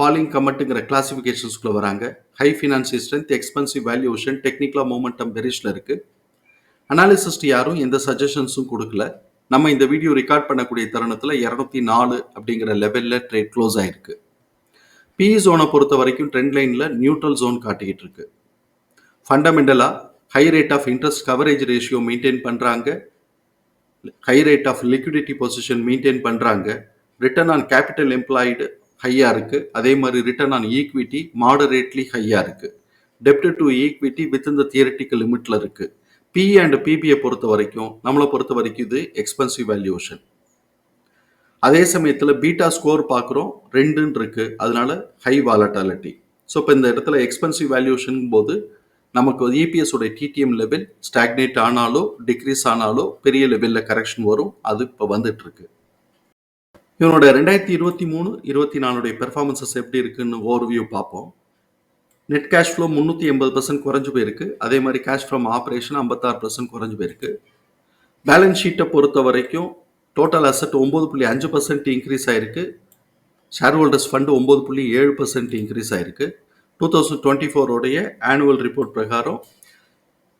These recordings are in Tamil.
ஃபாலிங் கமெண்ட்டுங்கிற கிளாசிஃபிகேஷன்ஸ்குள்ளே வராங்க. High financial strength expensive valuation டெக்னிக்கலாக மூமெண்டம் பெரிஷில் இருக்குது அனாலிசிஸ்ட் யாரும் எந்த சஜஷன்ஸும் கொடுக்கல. நம்ம இந்த வீடியோ ரெக்கார்ட் பண்ணக்கூடிய தருணத்தில் இரநூத்தி நாலு அப்படிங்கிற லெவலில் ட்ரேட் க்ளோஸ் ஆகிருக்கு பிஇ ஜோனை பொறுத்த வரைக்கும் ட்ரெண்ட் லைனில் நியூட்ரல் ஜோன் காட்டிக்கிட்டு இருக்கு. ஃபண்டமெண்டலாக high rate of interest coverage ratio maintain பண்ணுறாங்க high rate of liquidity position maintain பண்ணுறாங்க ரிட்டர்ன் ஆன் கேபிட்டல் எம்ப்ளாய்டு ஹையாக இருக்குது அதே மாதிரி ரிட்டர்ன் ஆன் ஈக்விட்டி மாடரேட்லி ஹையாக இருக்குது டெப்ட் டு ஈக்விட்டி வித் இந்த தியரட்டிக்கல் லிமிட்டில் இருக்குது பி அண்ட் பிபியை பொறுத்த வரைக்கும் நம்மளை பொறுத்த வரைக்கும் இது எக்ஸ்பென்சிவ் வேல்யூஷன் அதே சமயத்தில் பீட்டா ஸ்கோர் பார்க்குறோம் ரெண்டுன்னு இருக்குது அதனால ஹை வாலட்டாலிட்டி ஸோ இப்போ இந்த இடத்துல எக்ஸ்பென்சிவ் வேல்யூஷன் போது நமக்கு இபிஎஸ் உடைய T T M level stagnate ஆனாலோ decrease ஆனாலோ பெரிய லெவலில் கரெக்ஷன் வரும். அது இப்போ வந்துட்டு இருக்கு. இவனோட ரெண்டாயிரத்தி இருபத்தி மூணு இருபத்தி நாலுடைய பெர்ஃபார்மன்சஸ் எப்படி இருக்குன்னு ஓவர்வியூ பார்ப்போம். நெட் கேஷ் ஃப்ளோ முந்நூற்றி எண்பது பர்சன்ட் குறைஞ்சு போயிருக்கு. அதே மாதிரி கேஷ் ஃப்ரம் ஆப்ரேஷன் ஐம்பத்தாறு பர்சன்ட் குறைஞ்சு போயிருக்கு. பேலன்ஸ் ஷீட்டை பொறுத்த வரைக்கும் டோட்டல் அசட் ஒம்பது புள்ளி அஞ்சு பர்சன்ட் இன்க்ரீஸ் ஆயிருக்கு. ஷேர் ஹோல்டர்ஸ் ஃபண்டு ஒம்பது புள்ளி ஏழு பர்சன்ட் இன்க்ரீஸ் ஆயிருக்கு. டூ தௌசண்ட் டுவெண்ட்டி ஃபோரோடைய ஆனுவல் ரிப்போர்ட் பிரகாரம்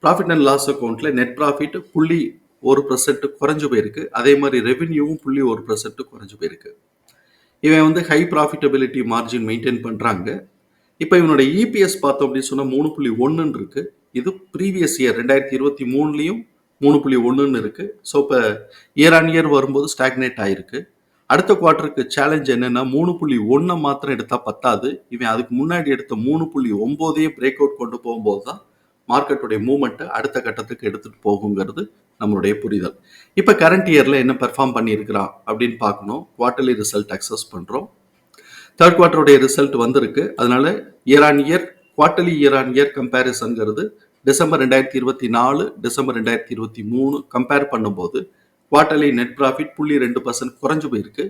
ப்ராஃபிட் அண்ட் லாஸ் அக்கௌண்ட்டில் நெட் ப்ராஃபிட் புள்ளி ஒரு பர்சன்ட் குறைஞ்சு போயிருக்கு. அதே மாதிரி ரெவென்யூவும் புள்ளி ஒரு பர்சன்ட் குறைஞ்சு போயிருக்கு. இவன் வந்து ஹை ப்ராஃபிட்டபிலிட்டி மார்ஜின் மெயின்டைன் பண்ணுறாங்க இப்போ இவனோட இபிஎஸ் பார்த்தோம் அப்படின்னு சொன்னால் மூணு புள்ளி ஒன்றுன்னு இருக்குது இது ப்ரீவியஸ் இயர் ரெண்டாயிரத்தி இருபத்தி மூணுலேயும் மூணு புள்ளி ஒன்றுன்னு இருக்குது ஸோ இப்போ இயர் ஆன் இயர் வரும்போது ஸ்டாக்னேட் ஆகிருக்கு அடுத்த குவார்ட்டருக்கு சேலஞ்ச் என்னென்னா மூணு புள்ளி ஒன்றை மாத்திரம் எடுத்தால் பத்தாது. இவன் அதுக்கு முன்னாடி எடுத்த மூணு புள்ளி ஒம்போதையே பிரேக் அவுட் கொண்டு போகும்போது தான் மார்க்கெட்டுடைய மூமெண்ட்டை அடுத்த கட்டத்துக்கு எடுத்துகிட்டு போகுங்கிறது நம்மளுடைய புரிதல். இப்போ கரண்ட் இயரில் என்ன பெர்ஃபார்ம் பண்ணியிருக்கிறான் அப்படின்னு பார்க்கணும். குவார்ட்டர்லி ரிசல்ட் அக்சஸ் பண்ணுறோம் தேர்ட் குவார்ட்டருடைய ரிசல்ட் வந்திருக்கு. அதனால year on year quarterly year on year கம்பேரிசன்கிறது December ரெண்டாயிரத்தி இருபத்தி நாலு டிசம்பர் ரெண்டாயிரத்தி இருபத்தி மூணு கம்பேர் பண்ணும்போது குவார்ட்டர்லி நெட் ப்ராஃபிட் புள்ளி ரெண்டு பர்சன்ட் குறைஞ்சு போயிருக்கு.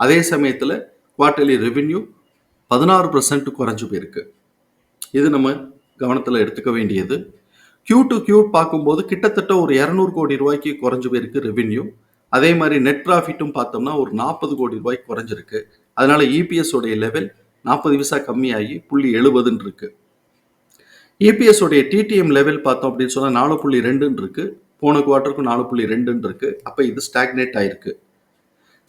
அதே சமயத்தில் குவார்ட்டர்லி ரெவென்யூ பதினாறு பர்சன்ட் குறைஞ்சு போயிருக்கு. இது நம்ம கவனத்தில் எடுத்துக்க வேண்டியது. கியூ டு கியூ பார்க்கும்போது கிட்டத்தட்ட ஒரு இரநூறு கோடி ரூபாய்க்கு குறைஞ்சு போயிருக்கு ரெவென்யூ அதே மாதிரி நெட் ப்ராஃபிட்டும் பார்த்தோம்னா ஒரு நாற்பது கோடி ரூபாய்க்கு குறைஞ்சிருக்கு. அதனால இபிஎஸ் உடைய லெவல் நாற்பது விசா கம்மியாகி புள்ளி எழுபதுன்னு இருக்கு. இபிஎஸ் உடைய டிடிஎம் லெவல் பார்த்தோம் அப்படின்னு சொன்னால் நாலு புள்ளி ரெண்டுன்னு இருக்கு. போன குவார்ட்டருக்கும் நாலு புள்ளி ரெண்டுன்னு இருக்கு. அப்போ இது ஸ்டாக்னேட் ஆயிருக்கு.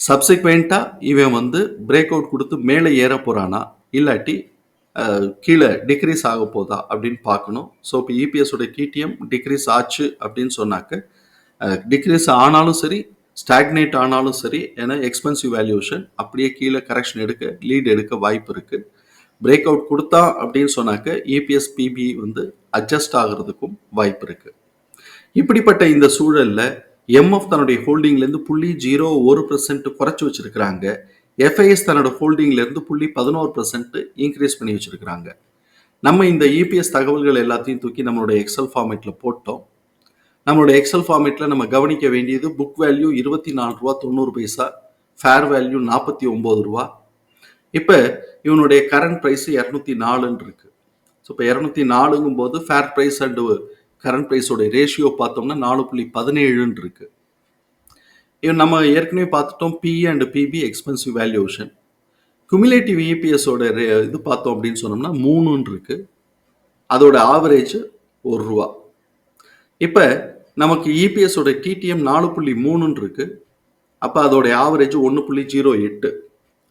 சப்சிக்வெண்ட்டாக இவன் வந்து பிரேக் அவுட் கொடுத்து மேலே ஏற போகிறானா இல்லாட்டி கீழே டிக்ரீஸ் ஆக போதா அப்படின்னு பார்க்கணும். ஸோ இப்போ இபிஎஸ் உடைய டிக்ரீஸ் ஆச்சு அப்படின்னு சொன்னாக்க டிக்ரீஸ் ஆனாலும் சரி ஸ்டாக்னேட் ஆனாலும் சரி ஏன்னா எக்ஸ்பென்சிவ் வேல்யூஷன் அப்படியே கீழே கரெக்ஷன் எடுக்க லீட் எடுக்க வாய்ப்பு இருக்குது பிரேக் அவுட் கொடுத்தா அப்படின்னு சொன்னாக்க இபிஎஸ் பிபி வந்து அட்ஜஸ்ட் ஆகிறதுக்கும் வாய்ப்பு இருக்குது இப்படிப்பட்ட இந்த சூழலில் எம்எஃப் தன்னுடைய ஹோல்டிங்லேருந்து புள்ளி ஜீரோ ஒரு பர்சன்ட் குறைச்சி வச்சிருக்கிறாங்க. எஃப்ஐஎஸ் தன்னோட ஹோல்டிங்லேருந்து புள்ளி பதினோரு பர்சன்ட் இன்க்ரீஸ் பண்ணி வச்சுருக்கிறாங்க. நம்ம இந்த இபிஎஸ் தகவல்கள் எல்லாத்தையும் தூக்கி நம்மளுடைய எக்ஸல் ஃபார்மேட்டில் போட்டோம். நம்மளோட எக்ஸல் ஃபார்மேட்டில் நம்ம கவனிக்க வேண்டியது புக் வேல்யூ இருபத்தி நாலு ரூபா தொண்ணூறு பைசா ஃபேர் வேல்யூ நாற்பத்தி ஒம்பது ரூபா. இப்போ இவனுடைய கரண்ட் ப்ரைஸ் இரநூத்தி நாலுன்னு இருக்கு ஸோ இப்போ இரநூத்தி நாலுங்கும் போது ஃபேர் ப்ரைஸ் அண்டு கரண்ட் ப்ரைஸோட ரேஷியோ பார்த்தோம்னா நாலு புள்ளி பதினேழுன்னு இருக்குது இவன் நம்ம ஏற்கனவே பார்த்துட்டோம் PE and PB expensive valuation cumulative இபிஎஸோட இது பார்த்தோம் அப்படின்னு சொன்னோம்னா மூணுன்னு இருக்கு. அதோட ஆவரேஜ் ஒரு ரூபா. இப்போ நமக்கு இபிஎஸோட டிடிஎம் நாலு புள்ளி மூணுன்னு இருக்கு. அப்போ அதோடைய ஆவரேஜ் ஒன்று புள்ளி ஜீரோ எட்டு.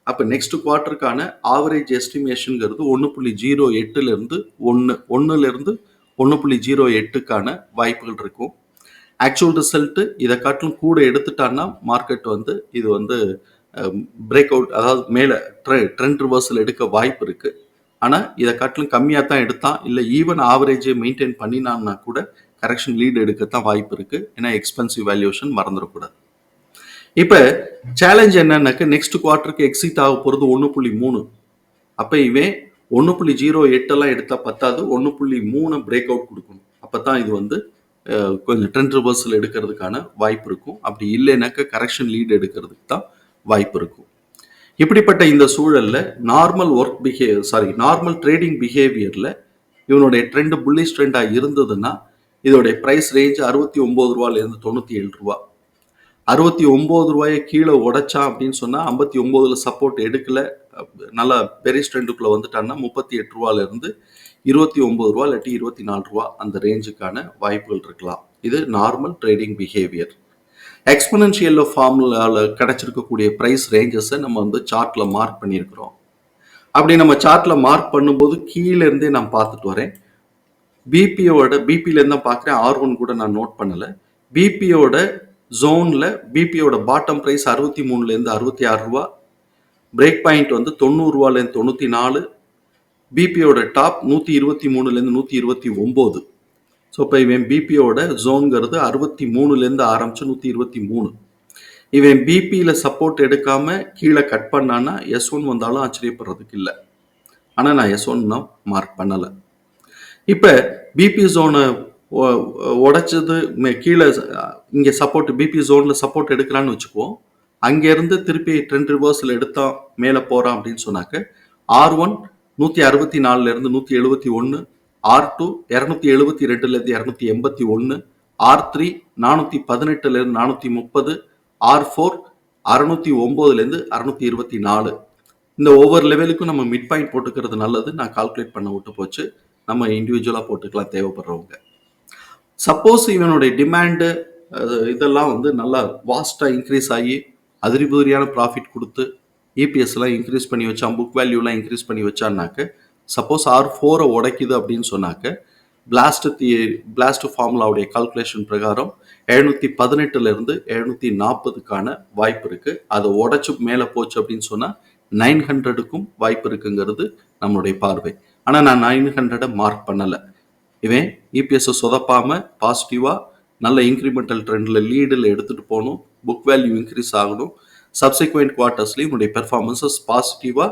அப்போ நெக்ஸ்ட் குவார்ட்டருக்கான ஆவரேஜ் எஸ்டிமேஷனுங்கிறது ஒன்று புள்ளி ஜீரோ எட்டுலேருந்து ஒன்று ஒன்றுலேருந்து ஒன்று புள்ளி ஜீரோ எட்டுக்கான வாய்ப்புகள் இருக்கும். ஆக்சுவல் ரிசல்ட்டு இதை காட்டிலும் கூட எடுத்துட்டான்னா மார்க்கெட் வந்து இது வந்து பிரேக் அவுட் அதாவது மேலே ட்ரெ ட்ரெண்ட் ரிவர்சல் எடுக்க வாய்ப்பு இருக்குது ஆனால் இதை காட்டிலும் கம்மியாக தான் எடுத்தான். இல்லை ஈவன் ஆவரேஜை மெயின்டைன் பண்ணினான்னா கூட கரெக்ஷன் லீடு எடுக்கத்தான் வாய்ப்பு இருக்குது ஏன்னா எக்ஸ்பென்சிவ் வேல்யூஷன் மறந்துடக்கூடாது. இப்போ சேலஞ்ச் என்னன்னாக்க நெக்ஸ்ட் குவார்ட்டருக்கு எக்ஸிட் ஆக போகிறது ஒன்று புள்ளி மூணு. அப்போ இவன் ஒன்று புள்ளி ஜீரோ எட்டெல்லாம் எடுத்தால் பத்தாது ஒன்று புள்ளி மூணு பிரேக் அவுட் கொடுக்கணும். அப்போ தான் இது வந்து கொஞ்சம் ட்ரெண்ட் ரிவர்சல் எடுக்கிறதுக்கான வாய்ப்பு இருக்கும். அப்படி இல்லைனாக்க கரெக்ஷன் லீட் எடுக்கிறதுக்கு தான் வாய்ப்பு இருக்கும். இப்படிப்பட்ட இந்த சூழலில் normal work behave sorry normal trading பிஹேவியரில் இவனுடைய ட்ரெண்டு புல்லிஷ் ட்ரெண்டாக இருந்ததுன்னா இதோடைய ப்ரைஸ் ரேஞ்ச் அறுபத்தி ஒம்பது ரூபாலேருந்து தொண்ணூற்றி ஏழு ரூபா. அறுபத்தி ஒம்பது ரூபாயை கீழே உடைச்சான் அப்படின்னு சொன்னால் ஐம்பத்தி ஒம்போதில் சப்போர்ட் எடுக்கல. நல்லா பெரிய ஸ்ட்ரெண்டுக்குள்ளே வந்துட்டான்னா முப்பத்தி எட்டு ரூபாலேருந்து இருபத்தி ஒம்பது ரூபா இல்லாட்டி இருபத்தி நாலு ரூபா அந்த ரேஞ்சுக்கான வாய்ப்புகள் இருக்கலாம். இது நார்மல் ட்ரேடிங் பிஹேவியர் எக்ஸ்பனன்ஷியல் ஃபார்முலாவில் கிடைச்சிருக்கக்கூடிய ப்ரைஸ் ரேஞ்சஸை நம்ம வந்து சார்ட்டில் மார்க் பண்ணியிருக்கிறோம். அப்படி நம்ம சார்ட்டில் மார்க் பண்ணும்போது கீழே இருந்தே நான் பார்த்துட்டு வரேன். பிபியோட பிபிலேருந்து தான் பார்க்குறேன். ஆர் ஒன் கூட நான் நோட் பண்ணலை. பிபியோட ஜோனில் பிபிஓட பாட்டம் ப்ரைஸ் அறுபத்தி மூணுலேருந்து அறுபத்தி ஆறு ரூபா. பிரேக் பாயிண்ட் வந்து தொண்ணூறுரூவாலேருந்து தொண்ணூற்றி நாலு. பிபியோட டாப் நூற்றி இருபத்தி மூணுலேருந்து நூற்றி இருபத்தி ஒம்பது. ஸோ இப்போ இவன் பிபியோட ஜோன்கிறது அறுபத்தி மூணுலேருந்து ஆரம்பிச்சு நூற்றி இருபத்தி மூணு. இவன் பிபியில் சப்போர்ட் எடுக்காம கீழே கட் பண்ணான்னா எஸ் ஒன் வந்தாலும் ஆச்சரியப்படுறதுக்கு இல்லை. ஆனால் நான் எஸ் ஒன் தான் மார்க் பண்ணலை. இப்போ பிபி ஜோனை உடைச்சது மே- கீழே இங்கே சப்போர்ட் பிபி ஜோனில் சப்போர்ட் எடுக்கிறான்னு வச்சுக்குவோம். அங்கேருந்து திருப்பி ட்ரெண்ட் ரிவர்ஸில் எடுத்தான் மேலே போகிறான் அப்படின்னு சொன்னாக்க ஆர் ஒன் நூற்றி அறுபத்தி நாலுலேருந்து நூற்றி எழுபத்தி ஒன்று ஆர் டூ இரநூத்தி எழுபத்தி ரெண்டுலேருந்து இரநூத்தி எண்பத்தி ஒன்று ஆர் த்ரீ நானூற்றி பதினெட்டுலேருந்து நானூற்றி முப்பது ஆர் ஃபோர் அறநூற்றி ஒம்போதுலேருந்து அறநூற்றி இருபத்தி நாலு. இந்த ஒவ்வொரு லெவலுக்கும் நம்ம மிட் பாயிண்ட் போட்டுக்கிறது நல்லது. நான் கால்குலேட் பண்ண விட்டு போச்சு. நம்ம இண்டிவிஜுவலாக போட்டுக்கலாம் தேவைப்படுறவங்க. சப்போஸ் இவனுடைய டிமாண்டு இதெல்லாம் வந்து நல்லா வாஸ்ட்டாக இன்க்ரீஸ் ஆகி அதிரிபுதிரியான ப்ராஃபிட் கொடுத்து இபிஎஸ்லாம் இன்க்ரீஸ் பண்ணி வச்சான் புக் வேல்யூலாம் இன்க்ரீஸ் பண்ணி வச்சான்னாக்க சப்போஸ் ஆர் ஃபோரை உடைக்குது அப்படின்னு சொன்னாக்க பிளாஸ்ட் தி பிளாஸ்ட் ஃபார்முலாவுடைய கால்குலேஷன் பிரகாரம் எழுநூற்றி பதினெட்டுலேருந்து எழுநூற்றி நாற்பதுக்கான வாய்ப்பு இருக்குது அதை உடைச்சி மேலே போச்சு அப்படின்னு சொன்னால் நைன் ஹண்ட்ரடுக்கும் வாய்ப்பு இருக்குங்கிறது நம்மளுடைய பார்வை. ஆனால் நான் நைன் ஹண்ட்ரடை மார்க் பண்ணலை. இவன் இபிஎஸ்ஸை சொதப்பாமல் பாசிட்டிவாக நல்ல இன்க்ரிமெண்டல் ட்ரெண்டில் லீடில் எடுத்துகிட்டு போகணும் புக் வேல்யூ இன்க்ரீஸ் ஆகணும் சப்சிக்வெண்ட் குவார்ட்டர்ஸ்லேயும் உடைய பெர்ஃபார்மன்ஸஸ் பாசிட்டிவாக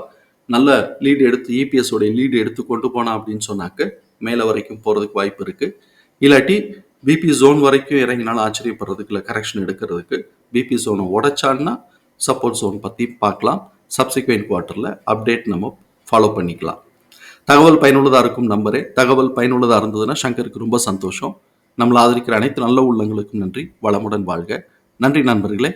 நல்ல லீடு எடுத்து இபிஎஸ் உடைய லீடு எடுத்து கொண்டு போனா அப்படின்னு சொன்னாக்க மேலே வரைக்கும் போகிறதுக்கு வாய்ப்பு இருக்குது இல்லாட்டி பிபி ஜோன் வரைக்கும் இறங்கினாலும் ஆச்சரியப்படுறதுக்கு இல்லை கரெக்ஷன் எடுக்கிறதுக்கு பிபி ஜோனை உடைச்சான்னா சப்போர்ட் ஜோன் பற்றி பார்க்கலாம். சப்சிக்வெண்ட் குவார்ட்டரில் அப்டேட் நம்ம ஃபாலோ பண்ணிக்கலாம். தகவல் பயனுள்ளதாக இருக்கும் நம்பரே தகவல் பயனுள்ளதாக இருந்ததுன்னா சங்கருக்கு ரொம்ப சந்தோஷம். நம்மளை ஆதரிக்கிற அனைத்து நல்ல உள்ளங்களுக்கும் நன்றி. வளமுடன் வாழ்க. நன்றி நண்பர்களே.